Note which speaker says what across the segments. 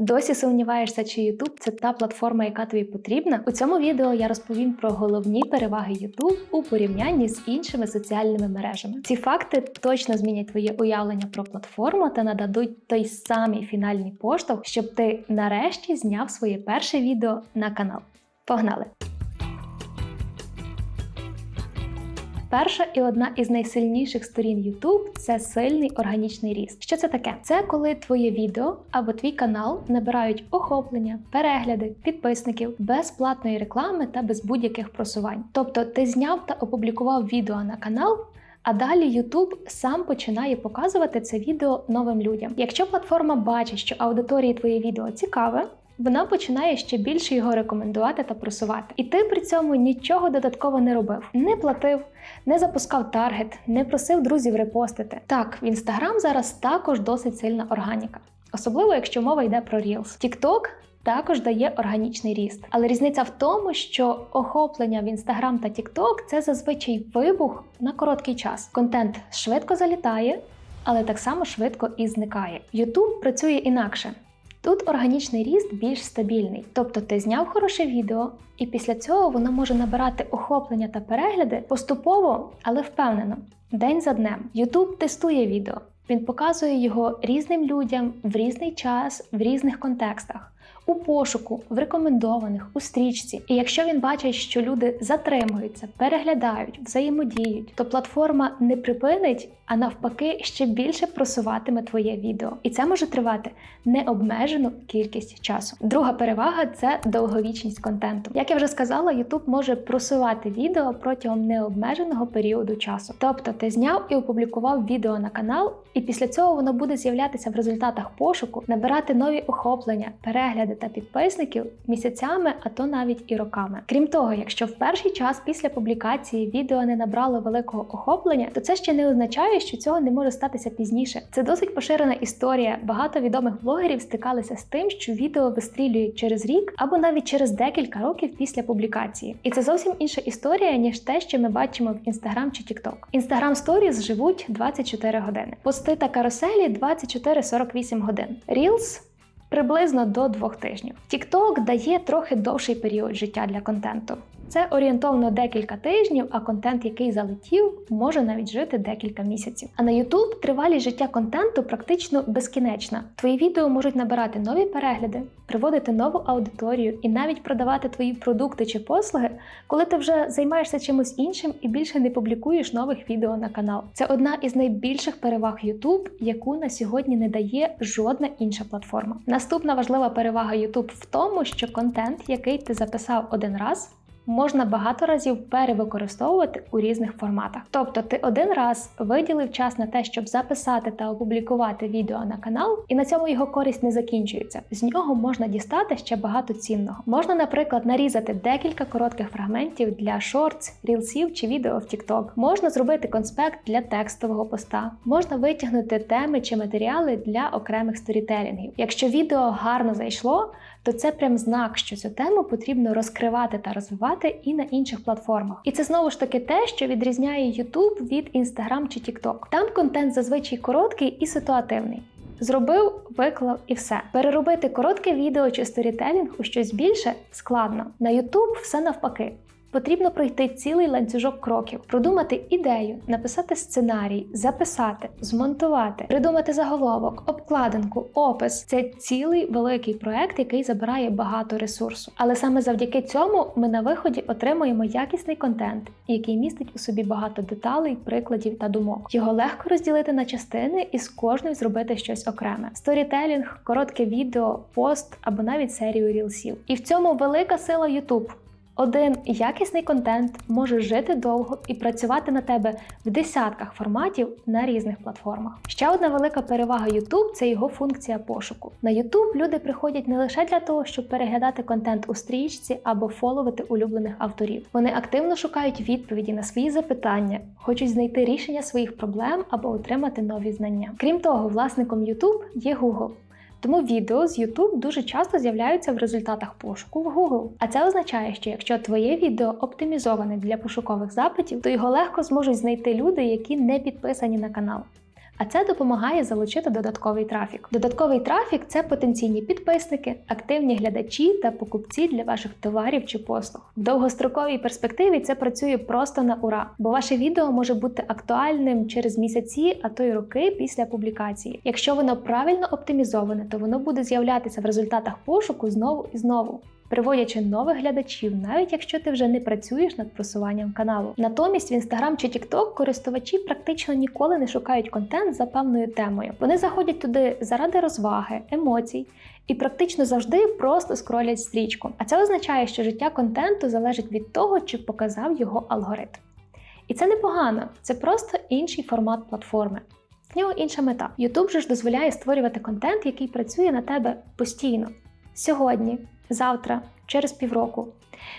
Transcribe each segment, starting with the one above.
Speaker 1: Досі сумніваєшся, чи YouTube – це та платформа, яка тобі потрібна? У цьому відео я розповім про головні переваги YouTube у порівнянні з іншими соціальними мережами. Ці факти точно змінять твоє уявлення про платформу та нададуть той самий фінальний поштовх, щоб ти нарешті зняв своє перше відео на канал. Погнали! Перша і одна із найсильніших сторін YouTube – це сильний органічний ріст. Що це таке? Це коли твоє відео або твій канал набирають охоплення, перегляди, підписників без платної реклами та без будь-яких просувань. Тобто ти зняв та опублікував відео на канал. А далі YouTube сам починає показувати це відео новим людям. Якщо платформа бачить, що аудиторії твоє відео цікаве, вона починає ще більше його рекомендувати та просувати. І ти при цьому нічого додатково не робив, не платив, не запускав таргет, не просив друзів репостити. Так, в Instagram зараз також досить сильна органіка, особливо якщо мова йде про Reels. TikTok також дає органічний ріст. Але різниця в тому, що охоплення в Instagram та TikTok – це зазвичай вибух на короткий час. Контент швидко залітає, але так само швидко і зникає. YouTube працює інакше. Тут органічний ріст більш стабільний, тобто ти зняв хороше відео, і після цього воно може набирати охоплення та перегляди поступово, але впевнено, день за днем. YouTube тестує відео. Він показує його різним людям в різний час, в різних контекстах. У пошуку, в рекомендованих, у стрічці. І якщо він бачить, що люди затримуються, переглядають, взаємодіють, то платформа не припинить, а навпаки, ще більше просуватиме твоє відео. І це може тривати необмежену кількість часу. Друга перевага це довговічність контенту. Як я вже сказала, YouTube може просувати відео протягом необмеженого періоду часу. Тобто ти зняв і опублікував відео на канал, і після цього воно буде з'являтися в результатах пошуку, набирати нові охоплення, перегляди та підписників місяцями, а то навіть і роками. Крім того, якщо в перший час після публікації відео не набрало великого охоплення, то це ще не означає, що цього не може статися пізніше. Це досить поширена історія. Багато відомих блогерів стикалися з тим, що відео вистрілюють через рік або навіть через декілька років після публікації. І це зовсім інша історія, ніж те, що ми бачимо в Instagram чи TikTok. Instagram Stories живуть 24 години. Пости та каруселі 24-48 годин. Reels приблизно до двох тижнів. TikTok дає трохи довший період життя для контенту. Це орієнтовно декілька тижнів, а контент, який залетів, може навіть жити декілька місяців. А на YouTube тривалість життя контенту практично безкінечна. Твої відео можуть набирати нові перегляди, приводити нову аудиторію і навіть продавати твої продукти чи послуги, коли ти вже займаєшся чимось іншим і більше не публікуєш нових відео на канал. Це одна із найбільших переваг YouTube, яку на сьогодні не дає жодна інша платформа. Наступна важлива перевага YouTube в тому, що контент, який ти записав один раз, можна багато разів перевикористовувати у різних форматах. Тобто ти один раз виділив час на те, щоб записати та опублікувати відео на канал, і на цьому його користь не закінчується. З нього можна дістати ще багато цінного. Можна, наприклад, нарізати декілька коротких фрагментів для шортс, рілсів чи відео в TikTok. Можна зробити конспект для текстового поста, можна витягнути теми чи матеріали для окремих сторітелінгів. Якщо відео гарно зайшло, то це прям знак, що цю тему потрібно розкривати та розвивати і на інших платформах. І це знову ж таки те, що відрізняє YouTube від Instagram чи TikTok. Там контент зазвичай короткий і ситуативний. Зробив, виклав і все. Переробити коротке відео чи сторітелінг у щось більше складно. На YouTube все навпаки. Потрібно пройти цілий ланцюжок кроків, продумати ідею, написати сценарій, записати, змонтувати, придумати заголовок, обкладинку, опис. Це цілий великий проект, який забирає багато ресурсу. Але саме завдяки цьому ми на виході отримуємо якісний контент, який містить у собі багато деталей, прикладів та думок. Його легко розділити на частини і з кожною зробити щось окреме: сторітелінг, коротке відео, пост або навіть серію рілсів. І в цьому велика сила YouTube. Один якісний контент може жити довго і працювати на тебе в десятках форматів на різних платформах. Ще одна велика перевага YouTube це його функція пошуку. На YouTube люди приходять не лише для того, щоб переглядати контент у стрічці або фоловити улюблених авторів. Вони активно шукають відповіді на свої запитання, хочуть знайти рішення своїх проблем або отримати нові знання. Крім того, власником YouTube є Google. Тому відео з YouTube дуже часто з'являються в результатах пошуку в Google. А це означає, що якщо твоє відео оптимізоване для пошукових запитів, то його легко зможуть знайти люди, які не підписані на канал. А це допомагає залучити додатковий трафік. Додатковий трафік це потенційні підписники, активні глядачі та покупці для ваших товарів чи послуг. В довгостроковій перспективі це працює просто на ура, бо ваше відео може бути актуальним через місяці, а то й роки після публікації. Якщо воно правильно оптимізоване, то воно буде з'являтися в результатах пошуку знову і знову. Приводячи нових глядачів, навіть якщо ти вже не працюєш над просуванням каналу. Натомість в Instagram чи TikTok користувачі практично ніколи не шукають контент за певною темою. Вони заходять туди заради розваги, емоцій і практично завжди просто скролять стрічку. А це означає, що життя контенту залежить від того, чи показав його алгоритм. І це непогано, це просто інший формат платформи. В нього інша мета. YouTube же ж дозволяє створювати контент, який працює на тебе постійно. Сьогодні, завтра, через півроку.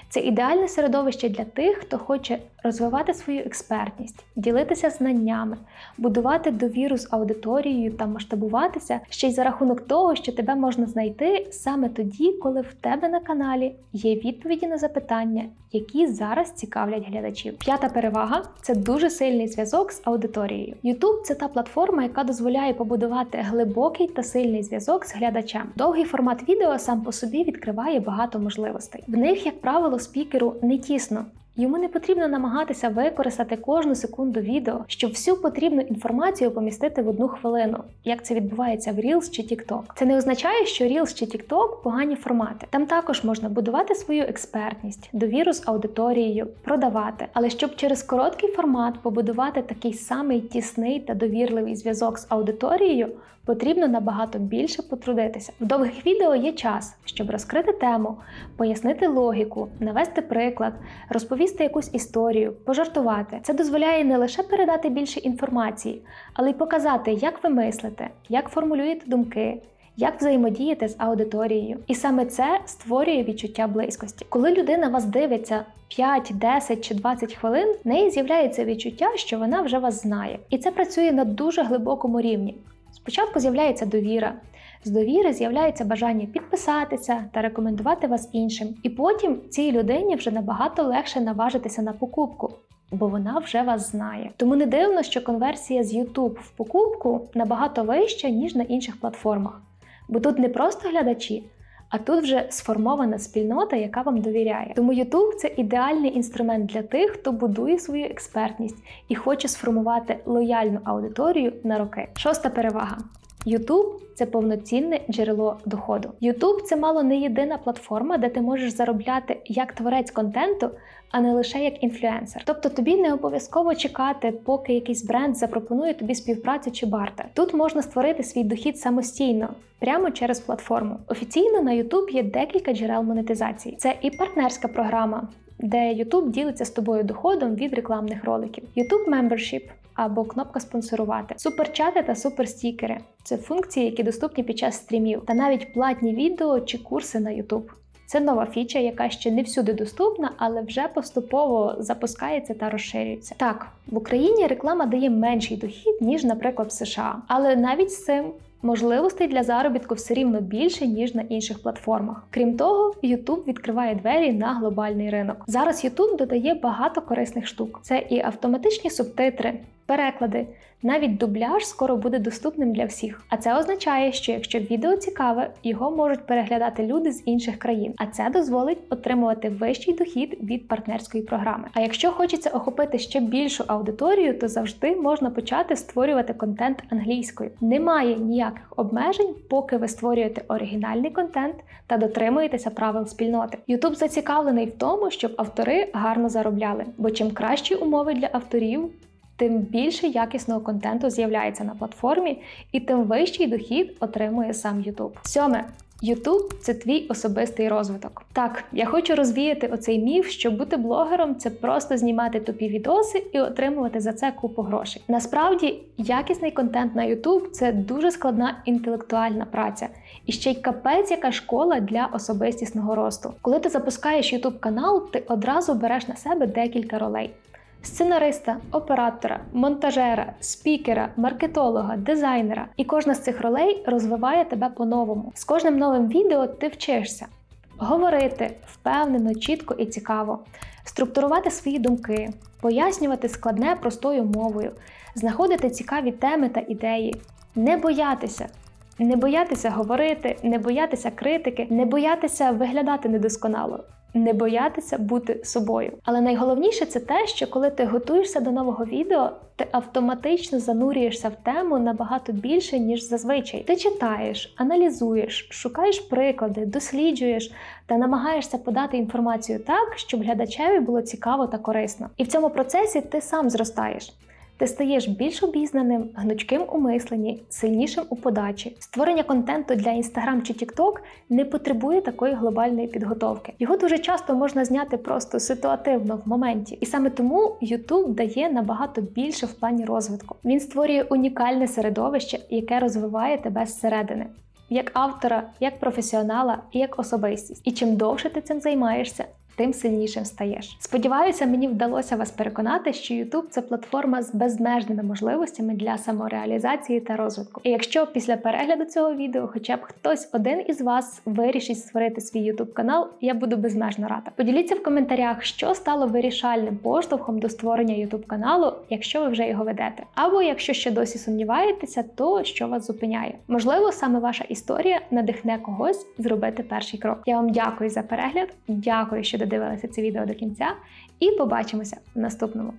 Speaker 1: Це ідеальне середовище для тих, хто хоче розвивати свою експертність, ділитися знаннями, будувати довіру з аудиторією та масштабуватися ще й за рахунок того, що тебе можна знайти саме тоді, коли в тебе на каналі є відповіді на запитання, які зараз цікавлять глядачів. П'ята перевага це дуже сильний зв'язок з аудиторією. YouTube – це та платформа, яка дозволяє побудувати глибокий та сильний зв'язок з глядачем. Довгий формат відео сам по собі відкриває багато можливостей. В них, як правило, спікеру не тісно. Йому не потрібно намагатися використати кожну секунду відео, щоб всю потрібну інформацію помістити в одну хвилину, як це відбувається в Reels чи TikTok. Це не означає, що Reels чи TikTok – погані формати. Там також можна будувати свою експертність, довіру з аудиторією, продавати. Але щоб через короткий формат побудувати такий самий тісний та довірливий зв'язок з аудиторією, потрібно набагато більше потрудитися. В довгих відео є час, щоб розкрити тему, пояснити логіку, навести приклад, розповісти якусь історію, пожартувати. Це дозволяє не лише передати більше інформації, але й показати, як ви мислите, як формулюєте думки. Як взаємодіяти з аудиторією, і саме це створює відчуття близькості. Коли людина вас дивиться 5, 10 чи 20 хвилин, в неї з'являється відчуття, що вона вже вас знає, і це працює на дуже глибокому рівні. Спочатку з'являється довіра. З довіри з'являється бажання підписатися та рекомендувати вас іншим. І потім цій людині вже набагато легше наважитися на покупку, бо вона вже вас знає. Тому не дивно, що конверсія з YouTube в покупку набагато вища, ніж на інших платформах. Бо тут не просто глядачі, а тут вже сформована спільнота, яка вам довіряє. Тому YouTube – це ідеальний інструмент для тих, хто будує свою експертність і хоче сформувати лояльну аудиторію на роки. Шоста перевага. YouTube – це повноцінне джерело доходу. YouTube – це мало не єдина платформа, де ти можеш заробляти як творець контенту, а не лише як інфлюенсер. Тобто тобі не обов'язково чекати, поки якийсь бренд запропонує тобі співпрацю чи бартер. Тут можна створити свій дохід самостійно. Прямо через платформу. Офіційно на YouTube є декілька джерел монетизації. Це і партнерська програма, де YouTube ділиться з тобою доходом від рекламних роликів. YouTube Membership або кнопка спонсорувати, суперчати та суперстікери це функції, які доступні під час стрімів, та навіть платні відео чи курси на YouTube. Це нова фіча, яка ще не всюди доступна, але вже поступово запускається та розширюється. Так, в Україні реклама дає менший дохід, ніж, наприклад, в США. Але навіть з цим можливостей для заробітку все рівно більше, ніж на інших платформах. Крім того, YouTube відкриває двері на глобальний ринок. Зараз YouTube додає багато корисних штук: це і автоматичні субтитри. Переклади, навіть дубляж скоро буде доступним для всіх. А це означає, що якщо відео цікаве, його можуть переглядати люди з інших країн, а це дозволить отримувати вищий дохід від партнерської програми. А якщо хочеться охопити ще більшу аудиторію, то завжди можна почати створювати контент англійською. Немає ніяких обмежень, поки ви створюєте оригінальний контент та дотримуєтеся правил спільноти. YouTube зацікавлений в тому, щоб автори гарно заробляли, бо чим кращі умови для авторів тим більше якісного контенту з'являється на платформі, і тим вищий дохід отримує сам YouTube. Сьоме. YouTube – це твій особистий розвиток. Так, я хочу розвіяти оцей міф, що бути блогером це просто знімати тупі відоси і отримувати за це купу грошей. Насправді, якісний контент на YouTube – це дуже складна інтелектуальна праця і ще й капець, яка школа для особистісного росту. Коли ти запускаєш YouTube канал, ти одразу береш на себе декілька ролей сценариста, оператора, монтажера, спікера, маркетолога, дизайнера. І кожна з цих ролей розвиває тебе по-новому. З кожним новим відео ти вчишся говорити впевнено, чітко і цікаво, структурувати свої думки, пояснювати складне простою мовою, знаходити цікаві теми та ідеї, не боятися. Не боятися говорити, не боятися критики, не боятися виглядати недосконало, не боятися бути собою. Але найголовніше це те, що коли ти готуєшся до нового відео, ти автоматично занурюєшся в тему набагато більше, ніж зазвичай. Ти читаєш, аналізуєш, шукаєш приклади, досліджуєш та намагаєшся подати інформацію так, щоб глядачеві було цікаво та корисно. І в цьому процесі ти сам зростаєш. Ти стаєш більш обізнаним, гнучким у мисленні, сильнішим у подачі. Створення контенту для Instagram чи TikTok не потребує такої глобальної підготовки. Його дуже часто можна зняти просто ситуативно в моменті, і саме тому YouTube дає набагато більше в плані розвитку. Він створює унікальне середовище, яке розвиває тебе зсередини. Як автора, як професіонала і як особистість. І чим довше ти цим займаєшся, тим сильнішим стаєш. Сподіваюся, мені вдалося вас переконати, що YouTube – це платформа з безмежними можливостями для самореалізації та розвитку. І якщо після перегляду цього відео, хоча б хтось один із вас вирішить створити свій YouTube канал, я буду безмежно рада. Поділіться в коментарях, що стало вирішальним поштовхом до створення YouTube каналу, якщо ви вже його ведете. Або якщо ще досі сумніваєтеся, то що вас зупиняє? Можливо, саме ваша історія надихне когось зробити перший крок. Я вам дякую за перегляд, дякую, що додивилися це відео до кінця, і побачимося в наступному.